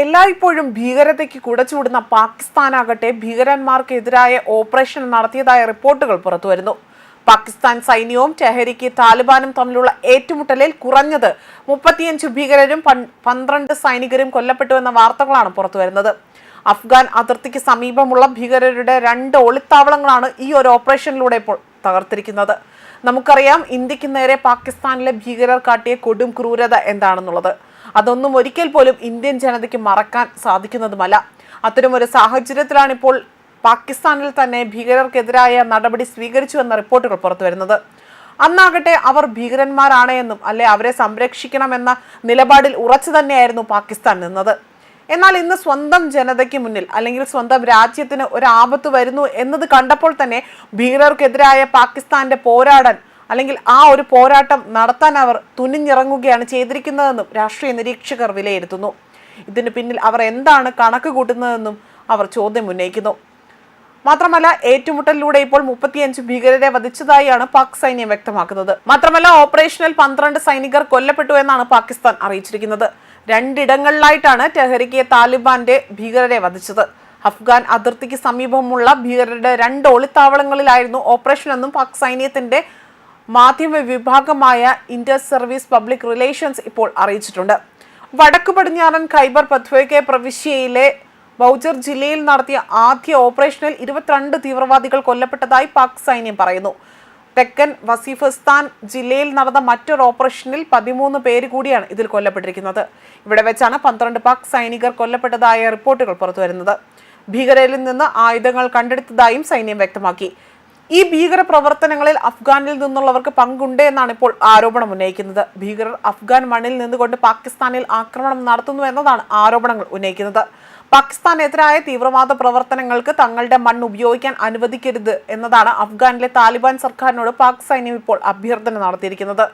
എല്ലായ്പ്പോഴും ഭീകരതയ്ക്ക് കുടച്ചുവിടുന്ന പാകിസ്ഥാനാകട്ടെ ഭീകരന്മാർക്കെതിരായ ഓപ്പറേഷൻ നടത്തിയതായ റിപ്പോർട്ടുകൾ പുറത്തുവരുന്നു. പാകിസ്ഥാൻ സൈന്യവും ടെഹരിക്ക് താലിബാനും തമ്മിലുള്ള ഏറ്റുമുട്ടലിൽ കുറഞ്ഞത് മുപ്പത്തിയഞ്ച് ഭീകരരും പന്ത്രണ്ട് സൈനികരും കൊല്ലപ്പെട്ടുവെന്ന വാർത്തകളാണ് പുറത്തുവരുന്നത്. അഫ്ഗാൻ അതിർത്തിക്ക് സമീപമുള്ള ഭീകരരുടെ രണ്ട് ഒളിത്താവളങ്ങളാണ് ഈ ഒരു ഓപ്പറേഷനിലൂടെ ഇപ്പോൾ തകർത്തിരിക്കുന്നത്. നമുക്കറിയാം ഇന്ത്യയ്ക്ക് നേരെ പാകിസ്ഥാനിലെ ഭീകരർ കാട്ടിയ കൊടും ക്രൂരത എന്താണെന്നുള്ളത്. അതൊന്നും ഒരിക്കൽ പോലും ഇന്ത്യൻ ജനതയ്ക്ക് മറക്കാൻ സാധിക്കുന്നതുമല്ല. അത്തരമൊരു സാഹചര്യത്തിലാണ് ഇപ്പോൾ പാകിസ്ഥാനിൽ തന്നെ ഭീകരർക്കെതിരായ നടപടി സ്വീകരിച്ചു എന്ന റിപ്പോർട്ടുകൾ പുറത്തുവരുന്നത്. അന്നാകട്ടെ അവർ ഭീകരന്മാരാണ് എന്നും അല്ലെ അവരെ സംരക്ഷിക്കണമെന്ന നിലപാടിൽ ഉറച്ചു തന്നെയായിരുന്നു പാകിസ്ഥാൻ നിന്നത്. എന്നാൽ ഇന്ന് സ്വന്തം ജനതയ്ക്ക് മുന്നിൽ അല്ലെങ്കിൽ സ്വന്തം രാജ്യത്തിന് ഒരു ആപത്ത് വരുന്നു എന്നത് കണ്ടപ്പോൾ തന്നെ ഭീകരർക്കെതിരായ പാകിസ്ഥാന്റെ പോരാടാൻ അല്ലെങ്കിൽ ആ ഒരു പോരാട്ടം നടത്താൻ അവർ തുനിഞ്ഞിറങ്ങുകയാണ് ചെയ്തിരിക്കുന്നതെന്നും രാഷ്ട്രീയ നിരീക്ഷകർ വിലയിരുത്തുന്നു. ഇതിന് പിന്നിൽ അവർ എന്താണ് കണക്ക് കൂട്ടുന്നതെന്നും അവർ ചോദ്യം ഉന്നയിക്കുന്നു. മാത്രമല്ല ഏറ്റുമുട്ടലിലൂടെ ഇപ്പോൾ മുപ്പത്തിയഞ്ച് ഭീകരരെ വധിച്ചതായാണ് പാക് സൈന്യം വ്യക്തമാക്കുന്നത്. മാത്രമല്ല ഓപ്പറേഷനിൽ പന്ത്രണ്ട് സൈനികർ കൊല്ലപ്പെട്ടു എന്നാണ് പാകിസ്ഥാൻ അറിയിച്ചിരിക്കുന്നത്. രണ്ടിടങ്ങളിലായിട്ടാണ് ടെഹരിക്ക് താലിബാന്റെ ഭീകരരെ വധിച്ചത്. അഫ്ഗാൻ അതിർത്തിക്ക് സമീപമുള്ള ഭീകരരുടെ രണ്ട് ഒളിത്താവളങ്ങളിലായിരുന്നു ഓപ്പറേഷൻ എന്നും പാക് സൈന്യത്തിന്റെ മാധ്യമ വിഭാഗമായ ഇന്റർ സർവീസ് പബ്ലിക് റിലേഷൻസ് ഇപ്പോൾ അറിയിച്ചിട്ടുണ്ട്. വടക്കു പടിഞ്ഞാറൻ ഖൈബർ പത്വയ്ക്ക് പ്രവിശ്യയിലെ ബൗജർ ജില്ലയിൽ നടത്തിയ ആദ്യ ഓപ്പറേഷനിൽ ഇരുപത്തിരണ്ട് തീവ്രവാദികൾ കൊല്ലപ്പെട്ടതായി പാക് സൈന്യം പറയുന്നു. തെക്കൻ വസീഫിസ്ഥാൻ ജില്ലയിൽ നടന്ന മറ്റൊരു ഓപ്പറേഷനിൽ പതിമൂന്ന് പേര് കൂടിയാണ് ഇതിൽ കൊല്ലപ്പെട്ടിരിക്കുന്നത്. ഇവിടെ വെച്ചാണ് പന്ത്രണ്ട് പാക് സൈനികർ കൊല്ലപ്പെട്ടതായ റിപ്പോർട്ടുകൾ പുറത്തുവരുന്നത്. ഭീകരരിൽ നിന്ന് ആയുധങ്ങൾ കണ്ടെടുത്തതായും സൈന്യം വ്യക്തമാക്കി. ഈ ഭീകര പ്രവർത്തനങ്ങളിൽ അഫ്ഗാനിൽ നിന്നുള്ളവർക്ക് പങ്കുണ്ട് എന്നാണ് ഇപ്പോൾ ആരോപണം ഉന്നയിക്കുന്നത്. ഭീകരർ അഫ്ഗാൻ മണ്ണിൽ നിന്നുകൊണ്ട് പാകിസ്ഥാനിൽ ആക്രമണം നടത്തുന്നു എന്നതാണ് ആരോപണങ്ങൾ ഉന്നയിക്കുന്നത്. പാകിസ്ഥാനെതിരായ തീവ്രവാദ പ്രവർത്തനങ്ങൾക്ക് തങ്ങളുടെ മണ്ണ് ഉപയോഗിക്കാൻ അനുവദിക്കരുത് എന്നതാണ് അഫ്ഗാനിലെ താലിബാൻ സർക്കാരിനോട് പാക് സൈന്യം ഇപ്പോൾ അഭ്യർത്ഥന നടത്തിയിരിക്കുന്നത്.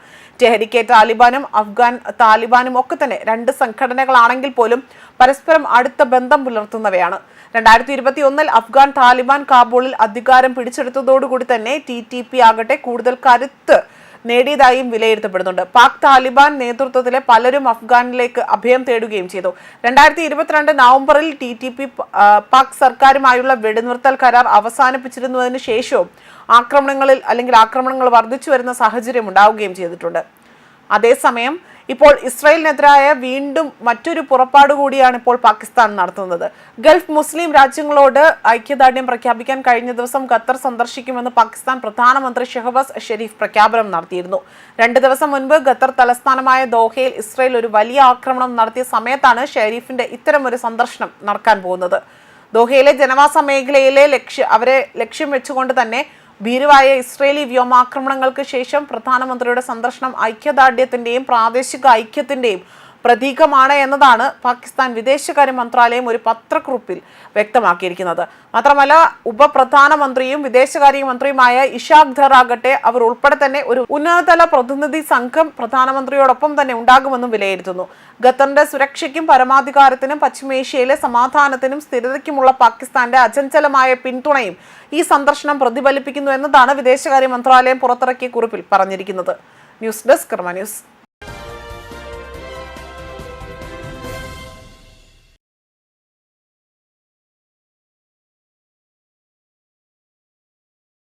ടെഹരിക്കെ താലിബാനും അഫ്ഗാൻ താലിബാനും ഒക്കെ തന്നെ രണ്ട് സംഘടനകളാണെങ്കിൽ പോലും പരസ്പരം അടുത്ത ബന്ധം പുലർത്തുന്നവയാണ്. രണ്ടായിരത്തി ഇരുപത്തി ഒന്നിൽ അഫ്ഗാൻ താലിബാൻ കാബൂളിൽ അധികാരം പിടിച്ചെടുത്തതോടുകൂടി തന്നെ ടി ടി പി ആകട്ടെ കൂടുതൽ കരുത്ത് നേടിയതായും വിലയിരുത്തപ്പെടുന്നുണ്ട്. പാക് താലിബാൻ നേതൃത്വത്തിലെ പലരും അഫ്ഗാനിലേക്ക് അഭയം തേടുകയും ചെയ്തു. രണ്ടായിരത്തി ഇരുപത്തിരണ്ട് നവംബറിൽ ടി ടി പി പാക് സർക്കാരുമായുള്ള വെടിനിർത്തൽ കരാർ അവസാനിപ്പിച്ചിരുന്നതിന് ശേഷവും ആക്രമണങ്ങളിൽ അല്ലെങ്കിൽ ആക്രമണങ്ങൾ വർദ്ധിച്ചു വരുന്ന സാഹചര്യം ഉണ്ടാവുകയും ചെയ്തിട്ടുണ്ട്. അതേസമയം ഇപ്പോൾ ഇസ്രായേലിനെതിരായ വീണ്ടും മറ്റൊരു പുറപ്പാട് കൂടിയാണ് ഇപ്പോൾ പാകിസ്ഥാൻ നടത്തുന്നത്. ഗൾഫ് മുസ്ലിം രാജ്യങ്ങളോട് ഐക്യദാർഢ്യം പ്രഖ്യാപിക്കാൻ കഴിഞ്ഞ ദിവസം ഖത്തർ സന്ദർശിക്കുമെന്ന് പാകിസ്ഥാൻ പ്രധാനമന്ത്രി ഷെഹബാസ് ഷെരീഫ് പ്രഖ്യാപനം നടത്തിയിരുന്നു. രണ്ട് ദിവസം മുൻപ് ഖത്തർ തലസ്ഥാനമായ ദോഹയിൽ ഇസ്രായേൽ ഒരു വലിയ ആക്രമണം നടത്തിയ സമയത്താണ് ഷെരീഫിന്റെ ഇത്തരമൊരു സന്ദർശനം നടക്കാൻ പോകുന്നത്. ദോഹയിലെ ജനവാസ മേഖലയിലെ ലക്ഷ്യ അവരെ ലക്ഷ്യം വെച്ചുകൊണ്ട് തന്നെ ഭീരുവായ ഇസ്രേലി വ്യോമാക്രമണങ്ങൾക്ക് ശേഷം പ്രധാനമന്ത്രിയുടെ സന്ദർശനം ഐക്യദാർഢ്യത്തിന്റെയും പ്രാദേശിക ഐക്യത്തിന്റെയും പ്രതീകമാണ് എന്നതാണ് പാകിസ്ഥാൻ വിദേശകാര്യ മന്ത്രാലയം ഒരു പത്രക്കുറിപ്പിൽ വ്യക്തമാക്കിയിരിക്കുന്നത്. മാത്രമല്ല ഉപപ്രധാനമന്ത്രിയും വിദേശകാര്യ മന്ത്രിയുമായ ഇഷാഖ് ധർ ആകട്ടെ അവർ ഉൾപ്പെടെ തന്നെ ഒരു ഉന്നതതല പ്രതിനിധി സംഘം പ്രധാനമന്ത്രിയോടൊപ്പം തന്നെ ഉണ്ടാകുമെന്നും വിലയിരുത്തുന്നു. ഖത്തറിന്റെ സുരക്ഷയ്ക്കും പരമാധികാരത്തിനും പശ്ചിമേഷ്യയിലെ സമാധാനത്തിനും സ്ഥിരതയ്ക്കുമുള്ള പാകിസ്ഥാന്റെ അചഞ്ചലമായ പിന്തുണയും ഈ സന്ദർശനം പ്രതിഫലിപ്പിക്കുന്നു എന്നതാണ് വിദേശകാര്യ മന്ത്രാലയം പുറത്തിറക്കിയ കുറിപ്പിൽ പറഞ്ഞിരിക്കുന്നത്. News desk Karma news.